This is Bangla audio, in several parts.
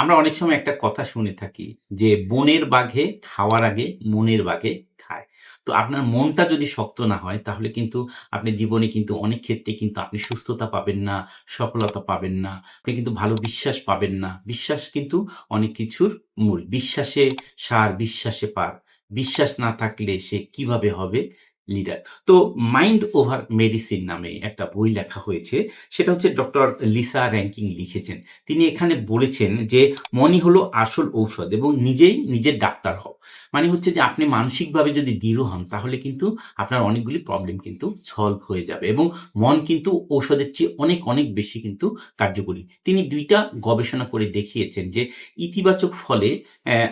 আমরা অনেক সময় একটা কথা শুনে থাকি যে বনের বাঘে খাওয়ার আগে মনের বাঘে খায়। তো আপনার মনটা যদি শক্ত না হয়, তাহলে কিন্তু আপনি জীবনে কিন্তু অনেক ক্ষেত্রে কিন্তু আপনি সুস্থতা পাবেন না, সফলতা পাবেন না, আপনি কিন্তু ভালো বিশ্বাস পাবেন না। বিশ্বাস কিন্তু অনেক কিছুর মূল। বিশ্বাসে সার, বিশ্বাসে পার। বিশ্বাস না থাকলে সে কীভাবে হবে? লিডার তো মাইন্ড ওভার মেডিসিন নামে একটা বই লেখা হয়েছে, সেটা হচ্ছে ডক্টর লিসা র্যাঙ্কিং লিখেছেন। তিনি এখানে বলেছেন যে মনই হলো আসল ঔষধ এবং নিজেই নিজের ডাক্তার হও। মানে হচ্ছে যে আপনি মানসিকভাবে যদি দৃঢ় হন, তাহলে কিন্তু আপনার অনেকগুলি প্রবলেম কিন্তু সলভ হয়ে যাবে এবং মন কিন্তু ঔষধের চেয়ে অনেক অনেক বেশি কিন্তু কার্যকরী। তিনি দুইটা গবেষণা করে দেখিয়েছেন যে ইতিবাচক ফলে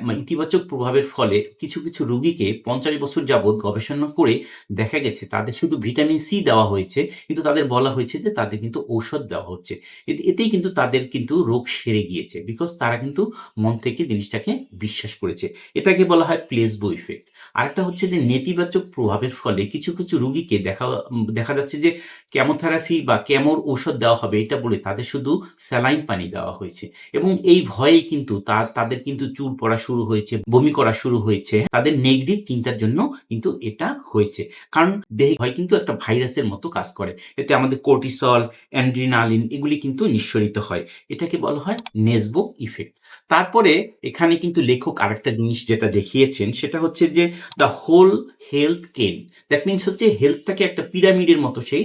মানে ইতিবাচক প্রভাবের ফলে কিছু কিছু রোগীকে পঞ্চাশ বছর যাবৎ গবেষণা করে দেখা গেছে, তাদের শুধু ভিটামিন সি দেওয়া হয়েছে, কিন্তু তাদের বলা হয়েছে যে তাদের কিন্তু ঔষধ দেওয়া হচ্ছে। এতে- এতেই কিন্তু তাদের কিন্তু রোগ সেরে গিয়েছে বিকজ তারা কিন্তু মন থেকে জিনিসটাকে বিশ্বাস করেছে। এটাকে বলা হয় প্লেসবো ইফেক্ট আরেকটা হচ্ছে যে নেতিবাচক প্রভাবের ফলে কিছু কিছু রুগীকে দেখা দেখা যাচ্ছে যে কেমোথেরাপি বা কেমোর ঔষধ দেওয়া হবে, এটা বলে তাদের শুধু স্যালাইন পানি দেওয়া হয়েছে। এবং এই ভয়েই কিন্তু তা, তাদের কিন্তু চুল পড়া শুরু হয়েছে, বমি করা শুরু হয়েছে। তাদের নেগেটিভ চিন্তার জন্য কিন্তু এটা হয়েছে। কারণ দেহে ভয় কিন্তু একটা ভাইরাসের মতো কাজ করে। এতে আমাদের কোর্টিসল অ্যান্ড্রিনালিন এগুলি কিন্তু নিঃসরিত হয়। এটাকে বলা হয় নেসবো ইফেক্ট তারপরে এখানে কিন্তু লেখক আরেকটা জিনিস যেটা দেখিয়েছেন, সেটা হচ্ছে যে দ্য হোল হেলথ কেন দ্যাট মিনস হচ্ছে হেলথটাকে একটা পিরামিডের মতো সেই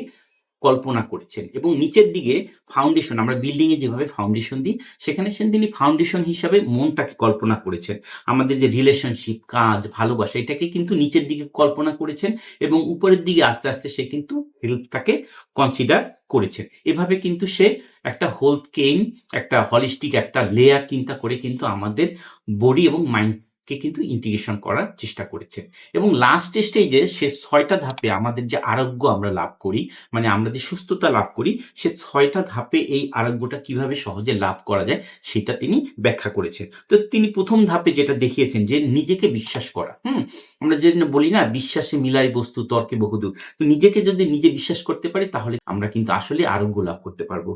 কল্পনা করেছেন এবং নিচের দিকে ফাউন্ডেশন আমরা বিল্ডিং এ যেভাবে ফাউন্ডেশন দিই, সেখানে সেন তিনি ফাউন্ডেশন হিসাবে মনটাকে কল্পনা করেছেন। আমাদের যে রিলেশনশিপ কাজ, ভালোবাসা, এটাকে কিন্তু নিচের দিকে কল্পনা করেছেন এবং উপরের দিকে আস্তে আস্তে সে কিন্তু হেলথটাকে কনসিডার করেছেন। এভাবে কিন্তু সে একটা হেলথ কেইন একটা হলিস্টিক একটা লেয়ার চিন্তা করে কিন্তু আমাদের বডি এবং মাইন্ডকে কিন্তু ইন্টিগ্রেশন করার চেষ্টা করেছেন এবং লাস্ট স্টেজে সে ছয়টা ধাপে আমাদের যে আরোগ্য আমরা লাভ করি মানে আমরা যে সুস্থতা লাভ করি, সে ছয়টা ধাপে এই আরোগ্যটা কীভাবে সহজে লাভ করা যায় সেটা তিনি ব্যাখ্যা করেছেন। তো তিনি প্রথম ধাপে যেটা দেখিয়েছেন যে নিজেকে বিশ্বাস করা, হুম? আমরা যে বলি না, বিশ্বাসে মিলাই বস্তু, তর্কে বহুদূর। তো নিজেকে যদি নিজে বিশ্বাস করতে পারি, তাহলে আমরা কিন্তু আসলে আরোগ্য লাভ করতে পারব।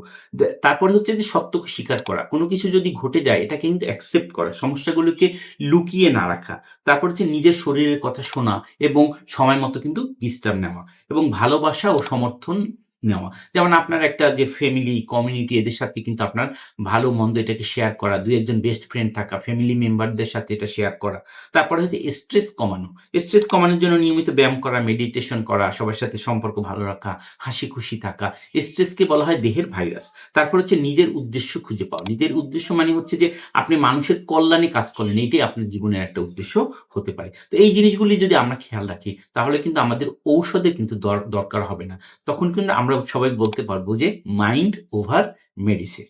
তারপরে হচ্ছে যে সত্যকে স্বীকার করা। কোনো কিছু যদি ঘটে যায় এটাকে কিন্তু অ্যাকসেপ্ট করা। সমস্যাগুলোকে লুকিয়ে না রাখা, তারপর হচ্ছে নিজের শরীরের কথা শোনা এবং সময় মতো কিন্তু বিশ্রাম নেওয়া এবং ভালোবাসা ও সমর্থন নেওয়া। যেমন আপনার একটা যে ফ্যামিলি কমিউনিটি এদের সাথে কিন্তু আপনার ভালো মন্দ এটাকে শেয়ার করা, দুই একজন বেস্ট ফ্রেন্ড থাকা ফ্যামিলি মেম্বারদের সাথে এটা শেয়ার করা। তারপরে হচ্ছে স্ট্রেস কমানো। স্ট্রেস কমানোর জন্য নিয়মিত ব্যায়াম করা মেডিটেশন করা, সবার সাথে সম্পর্ক ভালো রাখা হাসি খুশি থাকা স্ট্রেসকে বলা হয় দেহের ভাইরাস তারপর হচ্ছে নিজের উদ্দেশ্য খুঁজে পাওয়া। নিজের উদ্দেশ্য মানে হচ্ছে যে আপনি মানুষের কল্যাণে কাজ করলেন, এটাই আপনার জীবনের একটা উদ্দেশ্য হতে পারে। তো এই জিনিসগুলি যদি আমরা খেয়াল রাখি, তাহলে কিন্তু আমাদের ঔষধের কিন্তু দর- দরকার হবে না। তখন কিন্তু আমরা সবাই বলতে পারব যে মাইন্ড ওভার মেডিসিন